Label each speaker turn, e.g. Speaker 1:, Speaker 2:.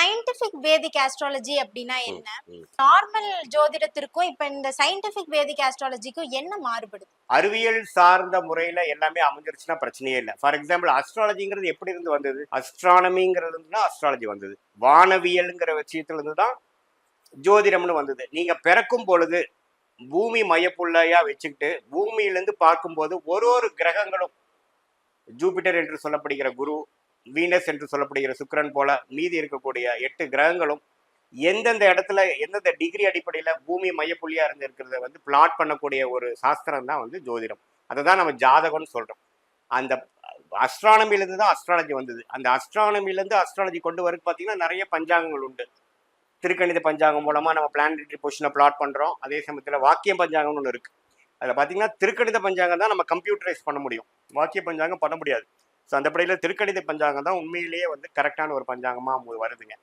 Speaker 1: Scientific வேதிக் astrology அப்படின்னா என்ன. Normal ஜோதிடத்திற்கும் இப்ப இந்த சயின்டிபிக் வேதிக் ஆஸ்ட்ராலஜிக்கும் என்ன மாறுபடுது?
Speaker 2: அறிவியல் சார்ந்த முறையில எல்லாமே அமைஞ்சிருச்சுன்னா பிரச்சனையே இல்லை. ஃபார் எக்ஸாம்பிள் அஸ்ட்ராலஜிங்கிறது எப்படி இருந்து வந்தது? அஸ்ட்ரானமிங்கிறது அஸ்ட்ராலஜி வந்தது. வானவியல்ங்கிற விஷயத்துல இருந்து தான் ஜோதிடம்னு வந்தது. நீங்க பிறக்கும் பொழுது பூமி மையப்புள்ளையா வச்சுக்கிட்டு பூமியிலிருந்து பார்க்கும்போது ஒரு ஒரு கிரகங்களும் ஜூபிட்டர் என்று சொல்லப்படுகிற குரு வீனஸ் என்று சொல்லப்படுகிற சுக்கரன் போல மீதி இருக்கக்கூடிய எட்டு கிரகங்களும் எந்தெந்த இடத்துல எந்தெந்த டிகிரி அடிப்படையில் பூமி மையப்புள்ளியா இருந்திருக்கிறத வந்து பிளாட் பண்ணக்கூடிய ஒரு சாஸ்திரம் தான் வந்து ஜோதிடம். அதை தான் நம்ம ஜாதகம்னு சொல்றோம். அந்த அஸ்ட்ரானமிலேருந்து தான் அஸ்ட்ராலஜி வந்தது. அந்த அஸ்ட்ரானமிலேருந்து அஸ்ட்ராலஜி கொண்டு வரக்கு பார்த்தீங்கன்னா நிறைய பஞ்சாங்கங்கள் உண்டு. திருக்கணித பஞ்சாங்கம் மூலமா நம்ம பிளானட்டரி பொசிஷனை பிளாட் பண்றோம். அதே சமயத்தில் வாக்கியம் பஞ்சாங்கம்னு ஒன்று இருக்கு. அதில் பார்த்தீங்கன்னா திருக்கணித பஞ்சாங்கம் தான் நம்ம கம்ப்யூட்டரைஸ் பண்ண முடியும். வாக்கிய பஞ்சாங்கம் பண்ண முடியாது. ஸோ அந்த படையில் திருக்கணித பஞ்சாங்கம் தான் உண்மையிலேயே வந்து கரெக்டான ஒரு பஞ்சாங்கமாக வருதுங்க.